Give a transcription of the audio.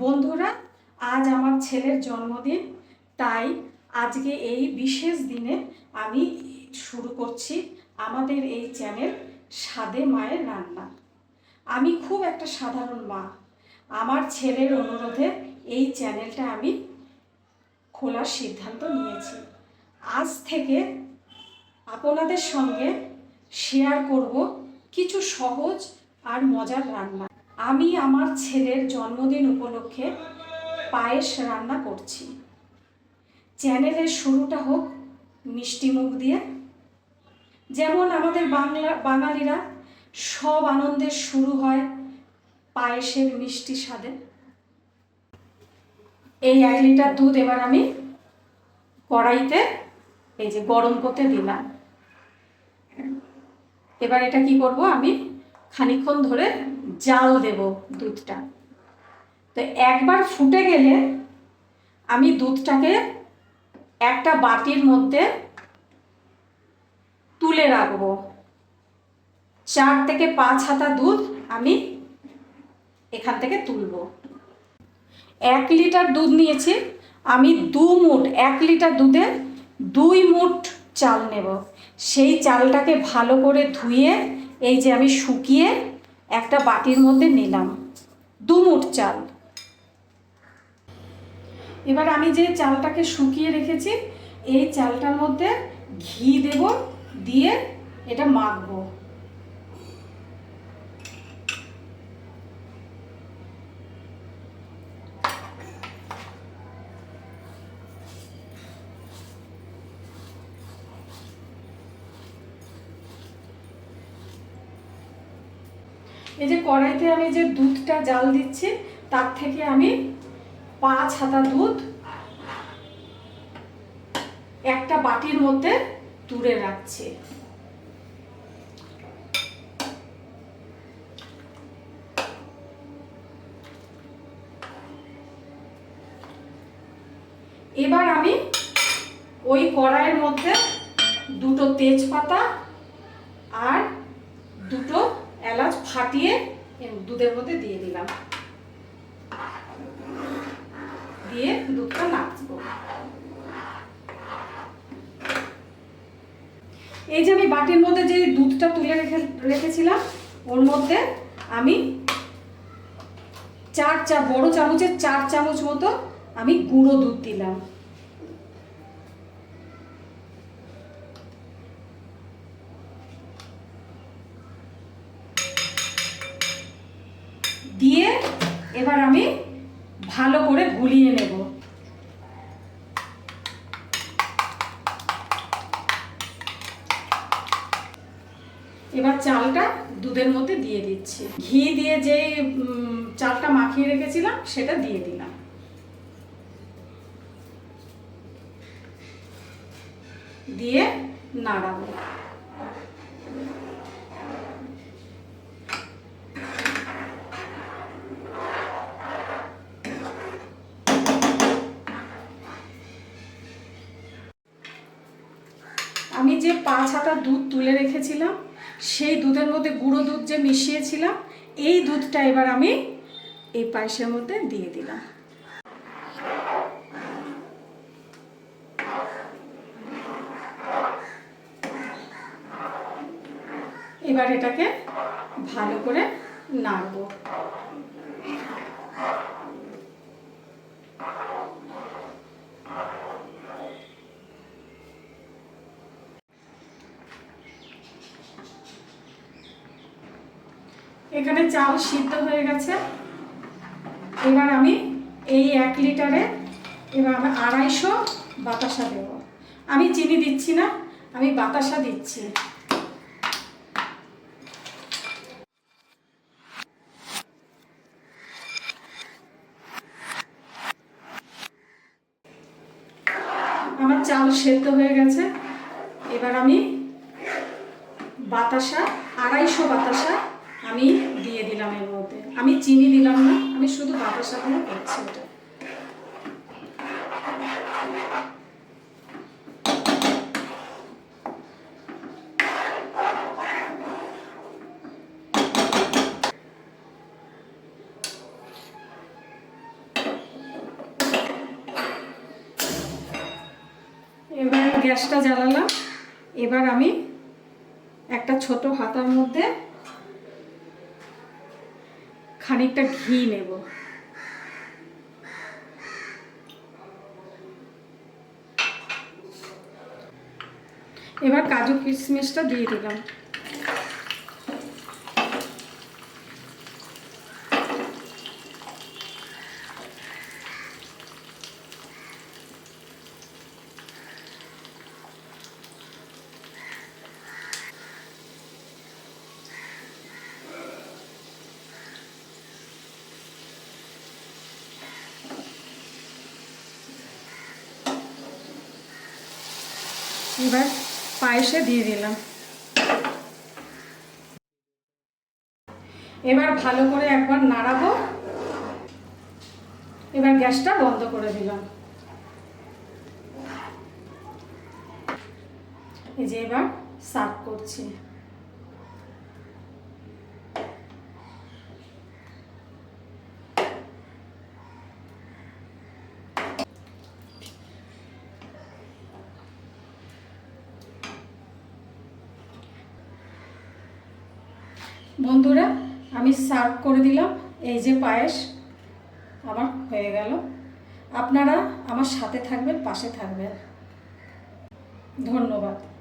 বন্ধুরা, আজ আমার ছেলের জন্মদিন, তাই আজকে এই বিশেষ দিনে আমি শুরু করছি আমাদের এই চ্যানেল স্বাদে মায়ের রান্না। আমি খুব একটা সাধারণ মা। আমার ছেলের অনুরোধে এই চ্যানেলটা আমি খোলার সিদ্ধান্ত নিয়েছি। আজ থেকে আপনাদের সঙ্গে শেয়ার করব কিছু সহজ আর মজার রান্না। আমি আমার ছেলের জন্মদিন উপলক্ষে পায়েস রান্না করছি। চ্যানেলের শুরুটা হোক মিষ্টি মুখ দিয়ে। যেমন আমাদের বাংলা, বাঙালিরা সব আনন্দের শুরু হয় পায়েসের মিষ্টি স্বাদে। এই এক লিটার দুধ এবার আমি কড়াইতে, এই যে গরম করতে দিলাম। এবার এটা কি করব আমি খানিক্ষণ ধরে জাল দেব দুধটা। তো একবার ফুটে গেলে আমি দুধটাকে একটা বাটির মধ্যে তুলে রাখব। চার থেকে পাঁচ হাতা দুধ আমি এখান থেকে তুলব। এক লিটার দুধ নিয়েছি, আমি দু মুঠ, এক লিটার দুধে দুই মুঠ চাল নেব। সেই চালটাকে ভালো করে ধুয়ে, এই যে আমি শুকিয়ে একটা বাটির মধ্যে নিলাম। দুমুট চাল। এবার আমি যে চালটাকে শুকিয়ে রেখেছি, এই চালটার মধ্যে ঘি দেব, দিয়ে এটা মাখবো। এই যে কড়াইতে আমি যে দুধটা জাল দিচ্ছি, তার থেকে আমি পাঁচ হাতা দুধ একটা বাটির মধ্যে তুলে রাখছি। এবার আমি ওই কড়াইয়ের মধ্যে দুটো তেজপাতা আর দুটো এলাচ ফাটিয়ে দুধের মধ্যে দিয়ে দিলাম। দিয়ে দুধটা নাচবো এই যে আমি বাটির মধ্যে যে দুধটা তুলে রেখে, রেখেছিলাম, ওর মধ্যে আমি চার চা, বড় চামচের চার চামচ মতো আমি গুঁড়ো দুধ দিলাম। দিয়ে এবার আমি ভালো করে গুলিয়ে নেব। এবার চালটা দুধের মধ্যে দিয়ে দিচ্ছি। ঘি দিয়ে যে চালটা মাখিয়ে রেখেছিলাম, সেটা দিয়ে দিলাম। দিয়ে নাড়াবো আমি যে পাঁচ হাতা দুধ তুলে রেখেছিলাম, সেই দুধের মধ্যে গুঁড়ো দুধ যে মিশিয়েছিলাম, এই দুধটা এবার আমি এই পায়েসের মধ্যে দিয়ে দিলাম। এবার এটাকে ভালো করে নাড়বো। এখানে চাল সিদ্ধ হয়ে গেছে। এবার আমি এই এক লিটারে এবার আমি আড়াইশো বাতাসা দেব। আমি চিনি দিচ্ছি না, আমি বাতাসা দিচ্ছি। আমার চাল সেদ্ধ হয়ে গেছে। এবার আমি বাতাসা, আড়াইশো বাতাসা আমি দিয়ে দিলাম এর মধ্যে। আমি চিনি দিলাম না, আমি শুধু বাটার সাথে করছি এটা। গ্যাসটা জ্বালালাম। এবার আমি একটা ছোট হাতার মধ্যে খানিকটা ঘি নেব। এবার কাজু কিশমিশটা দিয়ে দিলাম। এবার পায়েসে দিয়ে দিলাম। এবার ভালো করে একবার নাড়াবো। এবার গ্যাসটা বন্ধ করে দিলাম। এই যে এবার সার্ভ করছি। বন্ধুরা, আমি সার্ভ করে দিলাম। এই যে পায়েস আমার হয়ে গেল। আপনারা আমার সাথে থাকবেন, পাশে থাকবেন। ধন্যবাদ।